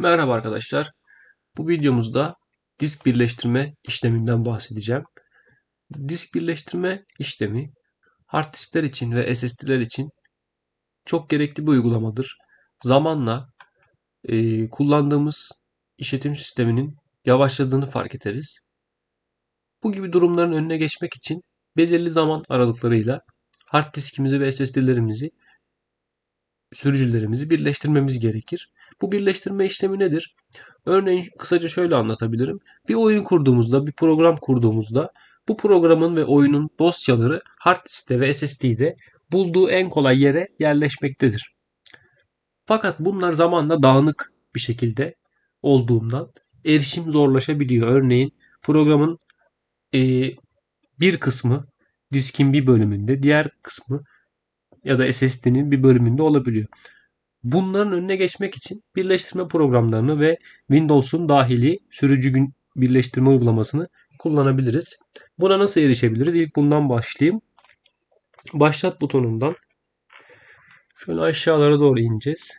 Merhaba arkadaşlar. Bu videomuzda disk birleştirme işleminden bahsedeceğim. Disk birleştirme işlemi hard diskler için ve SSD'ler için çok gerekli bir uygulamadır. Zamanla e, kullandığımız işletim sisteminin yavaşladığını fark ederiz. Bu gibi durumların önüne geçmek için belirli zaman aralıklarıyla hard diskimizi ve SSD'lerimizi sürücülerimizi birleştirmemiz gerekir. Bu birleştirme işlemi nedir? Örneğin kısaca şöyle anlatabilirim. Bir oyun kurduğumuzda, bir program kurduğumuzda bu programın ve oyunun dosyaları hard diskte ve SSD'de bulduğu en kolay yere yerleşmektedir. Fakat bunlar zamanla dağınık bir şekilde olduğundan erişim zorlaşabiliyor. Örneğin programın e, bir kısmı diskin bir bölümünde, diğer kısmı ya da SSD'nin bir bölümünde olabiliyor. Bunların önüne geçmek için birleştirme programlarını ve Windows'un dahili sürücü gün birleştirme uygulamasını kullanabiliriz. Buna nasıl erişebiliriz? İlk bundan başlayayım. Başlat butonundan şöyle aşağılara doğru ineceğiz.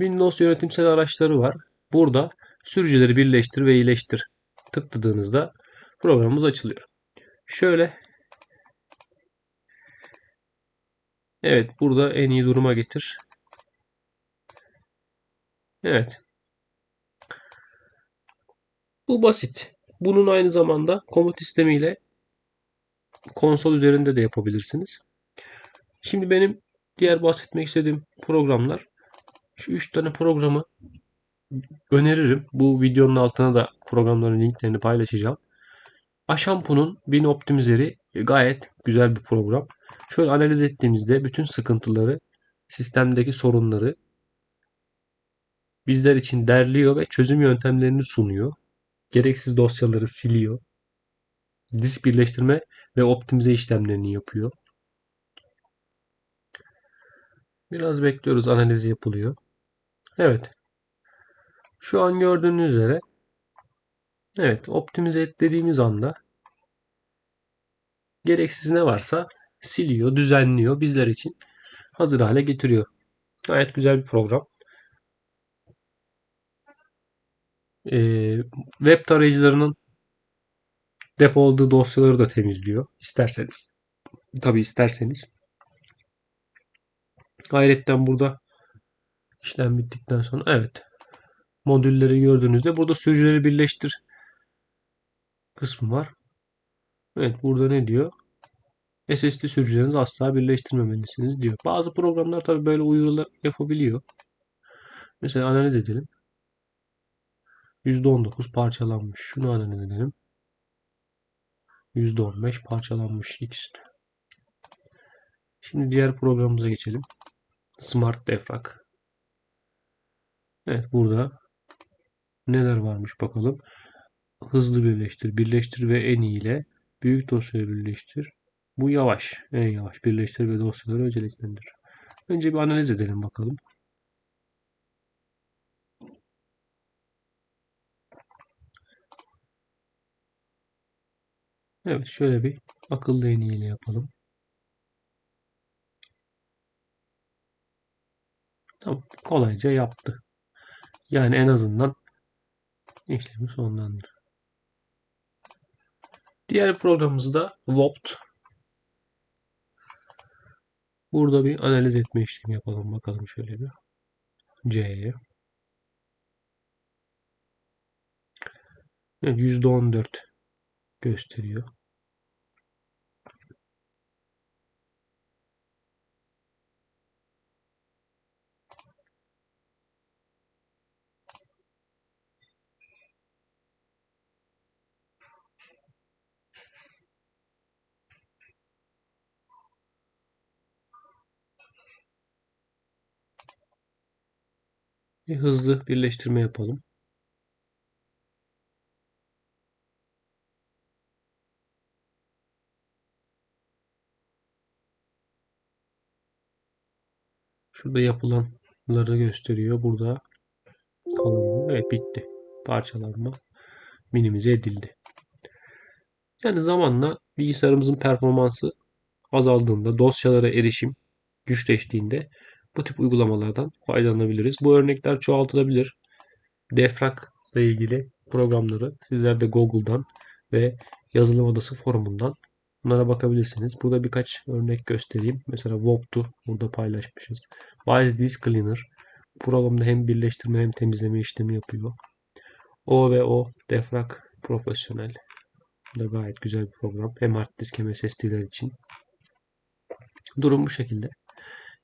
Windows yönetimsel araçları var. Burada sürücüleri birleştir ve iyileştir tıkladığınızda programımız açılıyor. Şöyle Evet burada en iyi duruma getir. Evet. Bu basit. Bunun aynı zamanda komut sistemiyle konsol üzerinde de yapabilirsiniz. Şimdi benim diğer bahsetmek istediğim programlar şu 3 tane programı öneririm. Bu videonun altına da programların linklerini paylaşacağım. Aşampu'nun Win Optimizeri gayet güzel bir program. Şöyle analiz ettiğimizde bütün sıkıntıları, sistemdeki sorunları bizler için derliyor ve çözüm yöntemlerini sunuyor. Gereksiz dosyaları siliyor. Disk birleştirme ve optimize işlemlerini yapıyor. Biraz bekliyoruz analiz yapılıyor. Evet. Şu an gördüğünüz üzere evet optimize et dediğimiz anda gereksiz ne varsa siliyor, düzenliyor bizler için hazır hale getiriyor. Gayet güzel bir program. Ee, web tarayıcılarının depoladığı dosyaları da temizliyor. İsterseniz. Tabi isterseniz. Gayretten burada işlem bittikten sonra evet modülleri gördüğünüzde burada sürücüleri birleştir kısmı var. Evet burada ne diyor? SSD sürücülerinizi asla birleştirmemelisiniz diyor. Bazı programlar tabi böyle uyarılar yapabiliyor. Mesela analiz edelim. %19 parçalanmış. Şunu analiz edelim. %15 parçalanmış ikisi de. Şimdi diğer programımıza geçelim. Smart Defrag. Evet burada neler varmış bakalım. Hızlı birleştir, birleştir ve en iyi ile büyük dosyayı birleştir. Bu yavaş, en yavaş birleştir ve dosyaları önceliklendir. Önce bir analiz edelim bakalım. Evet şöyle bir akıllı en ile yapalım. Tamam, kolayca yaptı. Yani en azından işlemi sonlandır. Diğer programımızda VOPT. Burada bir analiz etme işlemi yapalım bakalım şöyle bir. C'ye. Evet, %14 gösteriyor. Bir hızlı birleştirme yapalım. Şurada yapılanları gösteriyor. Burada kalınlığı. Evet bitti. Parçalanma minimize edildi. Yani zamanla bilgisayarımızın performansı azaldığında, dosyalara erişim güçleştiğinde bu tip uygulamalardan faydalanabiliriz. Bu örnekler çoğaltılabilir. Defrag ile ilgili programları sizler de Google'dan ve yazılım odası forumundan bunlara bakabilirsiniz. Burada birkaç örnek göstereyim. Mesela Wob'tu burada paylaşmışız. Wise Disk Cleaner programda hem birleştirme hem temizleme işlemi yapıyor. O ve O Defrag Profesyonel. Bu da gayet güzel bir program. Hem hard disk hem SSD'ler için. Durum bu şekilde.